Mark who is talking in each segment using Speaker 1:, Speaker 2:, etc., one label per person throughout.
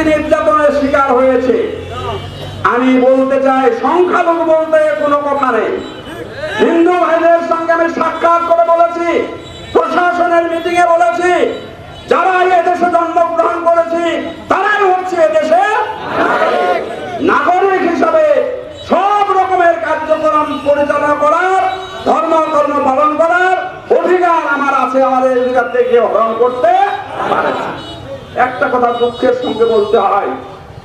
Speaker 1: জাতি নির্যাতনের শিকার হয়েছে আমি বলতে চাই, সংখ্যালঘু বলতে কোনো কথা নেই হিন্দু ভাইদের সঙ্গে আমি সাক্ষাৎ করে বলেছি, প্রশাসনের মিটিং এ বলেছি যারা এদেশে জন্মগ্রহণ করেছি, তারাই হচ্ছে এদেশে নাগরিক হিসাবে সব রকমের কার্যক্রম পরিচালনা করার, ধর্ম, কর্ম পালন করার অধিকার আমার আছে আমাদের অধিকার থেকে হরণ করতে পারে। একটা কথা দুঃখের সঙ্গে বলতে হয়।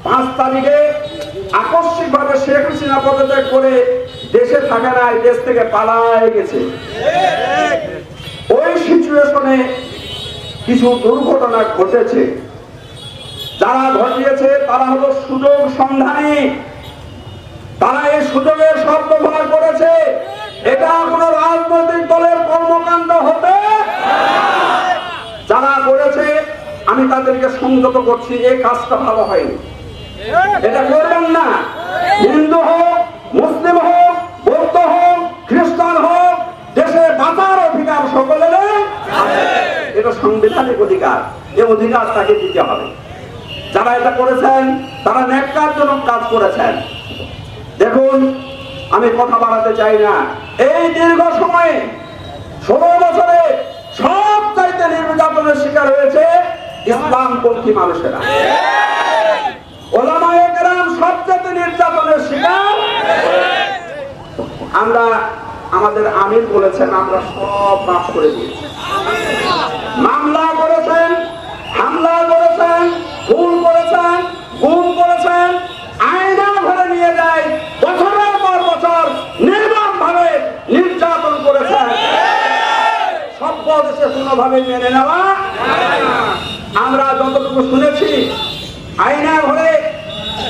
Speaker 1: পাঁচ তারিখে আকস্মিক ভাবে শেখ হাসিনা পদত্যাগ করে দেশে থাকে নাই, দেশ থেকে পালায় গেছে। ওই সিচুয়েশনে কিছু দুর্ঘটনা ঘটেছে। যারা ঘটিয়েছে তারা হলো সুযোগ সন্ধানী। তারা এই সুযোগের সদ্ব্যবহার করেছে। এটা কোনো রাজনৈতিক দলের কর্মকাণ্ড হতে যারা করেছে আমি তাদেরকে সংযত করছি এই কাজটা ভালো হয়নি। এটা করবেন না। হিন্দু হোক, মুসলিম হোক, বৌদ্ধ হোক, খ্রিস্টান হোক দেশে বাঁচার অধিকার সকলের এটা সাংবিধানিক অধিকার এই অধিকার তাকে দিতে হবে। যারা এটা করেছেন, তারা ন্যাক্কারজনক কাজ করেছেন। দেখুন, আমি কথা বাড়াতে চাই না। এই দীর্ঘ সময়ে ষোলো বছরে সব ইসলামপন্থী মানুষেরা। আমরা আমাদের বলেছেন, আমরা সব করে দিয়েছি। মামলা করেছেন করেছেন আয়না নিয়ে যায়, বছরের পর বছর ভাবে নির্যাতন করেছেন। সভ্য দেশে কোনোভাবে মেনে নেওয়া আমরা যতটুকু শুনেছি আয়না ঘরে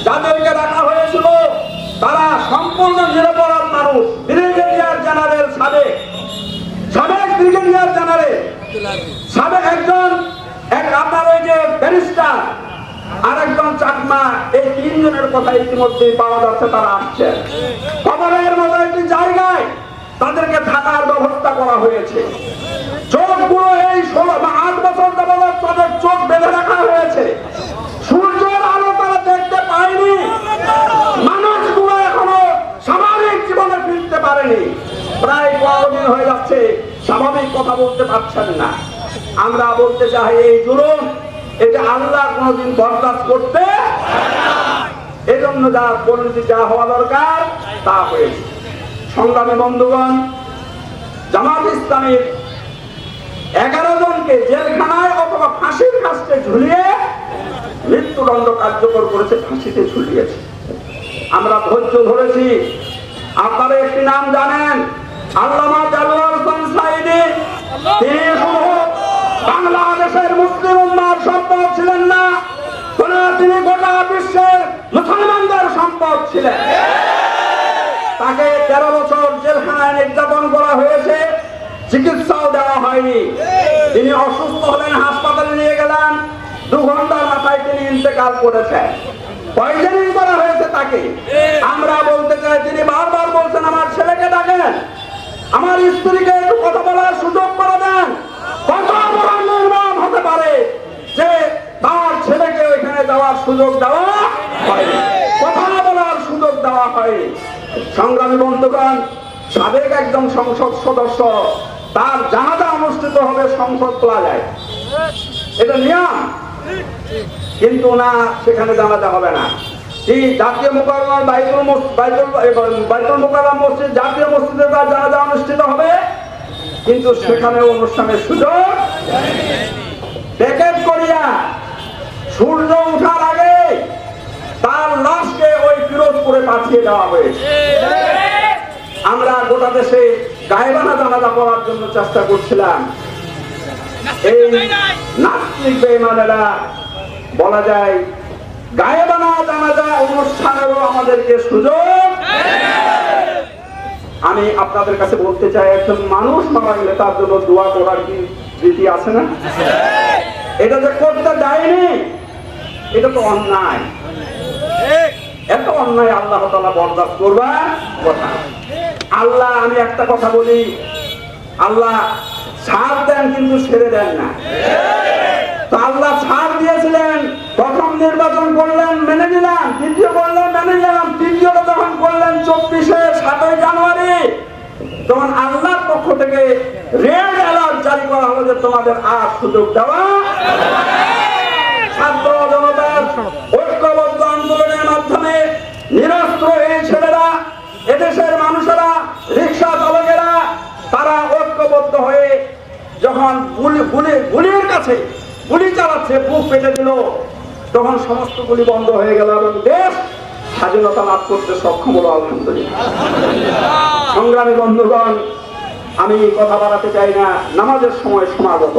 Speaker 1: যাদেরকে রাখা হয়েছিল তারা সম্পূর্ণ নিরপরাধ মানুষ ব্রিগেডিয়ার জেনারেল সাবেক সাবেক ব্রিগেডিয়ার জেনারেল সাবেক একজন, এক আপনার ওই যে ব্যারিস্টার আর একজন চাকমা, এই তিনজনের কথা ইতিমধ্যে পাওয়া যাচ্ছে, তারা আসছে। খবরের মতো একটি জায়গায় তাদেরকে থাকার ব্যবস্থা করা হয়েছে। চোখগুলো এই আট বছর যাবত তাদের চোখ বেঁধে রাখা হয়েছে। সূর্যের আলো তারা দেখতে পায়নি। মানুষগুলো এখনও স্বাভাবিক জীবনে ফিরতে পারেনি। প্রায় পনেরো হয়ে যাচ্ছে। স্বাভাবিক কথা বলতে পারছেন না। আমরা বলতে চাই, এই জুলুম, এটা আল্লাহ কোনোদিন বরদাস্ত করতে এই জন্য যা পরিণতি যা হওয়া দরকার, তা হয়েছে। সংগ্রামী বন্ধুগণ, জামাত ইসলামের এগারো জনকে জেলখানায় অথবা ফাঁসির কাছে ঝুলিয়ে মৃত্যুদণ্ড কার্যকর করেছে, ফাঁসিতে ঝুলিয়েছে। আমরা ধৈর্য ধরেছি। আপনারা একটি নাম জানেন, আল্লামা জালাল তিনি বাংলাদেশের মুসলিম উম্মার সম্পদ ছিলেন না। তিনি গোটা বিশ্বের মুসলমানদের সম্পদ ছিলেন। তাকে তেরো বছর জেলখানায় নির্যাতন করা হয়েছে, চিকিৎসাও দেওয়া হয়নি। তিনি অসুস্থ হলেন, হাসপাতালে নিয়ে গেলেন। দু ঘণ্টার মাথায় তিনি ইন্তেকাল করেছেন। পয়জনিং করা হয়েছে তাকে। আমরা বলতে চাই, তিনি বারবার বলছেন, আমার ছেলেকে ডাকেন। আমার স্ত্রীকে একটু কথা বলার সুযোগ করে দেন। নির্মাণ হতে পারে, যে তার ছেলেকে ওইখানে যাওয়ার সুযোগ দেওয়া হয়নি। কথা বলার সুযোগ দেওয়া হয় সংগ্রামী বন্ধুগণ, সাবেক একজন সংসদ সদস্য, তার জানাজা অনুষ্ঠিত হবে সংসদ প্লাজায়। এটা নিয়ম। কিন্তু না সেখানে জানাজা হবে না। এই জাতীয় মোকাররম বাইতুল বাইতুল বাইতুল মোকাররম মসজিদ, জাতীয় মসজিদে তার জানাজা অনুষ্ঠিত হবে, কিন্তু সেখানে অনুষ্ঠানের সুযোগ প্যাকেট করিয়া সূর্য ওঠার আগে তার লাশকে ওই ফিরোজপুরে পাঠিয়ে দেওয়া হয়েছে। আমরা গোটা দেশে গায়েবানা জানাজা পড়ার জন্য চেষ্টা করছিলাম। এই নাস্তিক বেইমানেরা বলা যায় গায়েবানা জানাজা অনুষ্ঠানেরও আমাদেরকে সুযোগ। আমি আপনাদের কাছে বলতে চাই, একজন মানুষ মারা গেলে তার জন্য দোয়া করার কি রীতি আছে না? এটা যে করতে দেয়নি এটা তো অন্যায়। এত অন্যায় আল্লাহ তালা বরদাস্ত করবার কথা আল্লাহ, আমি একটা কথা বলি, আল্লাহ ছাড় দেন কিন্তু ছেড়ে দেন না। তো আল্লাহ ছাড় দিয়েছিলেন নির্বাচন করলেন, মেনে নিলাম দ্বিতীয় করলেন, মেনে নিলাম তৃতীয়টা যখন করলেন, চব্বিশে সাতই জানুয়ারি, তখন আল্লাহর পক্ষ থেকে রেড অ্যালার্ট জারি করা হলো যে তোমাদের আর সুযোগ দেওয়া ছাত্র জনতার ঐক্যবদ্ধ আন্দোলনের মাধ্যমে নিরস্ত্র এই ছেলেরা, এদেশের মানুষেরা, রিক্সা চালকেরা, তারা ঐক্যবদ্ধ হয়ে যখন গুলি গুলি, গুলির কাছে গুলি চালাচ্ছে, বুক পেটে দিল। তখন সমস্ত গুলি বন্ধ হয়ে গেল এবং দেশ স্বাধীনতা লাভ করতে সক্ষম হলো আলহামদুলিল্লাহ। সংগ্রামী বন্ধুগণ, আমি কথা বাড়াতে চাই না, নামাজের সময় সমাগত।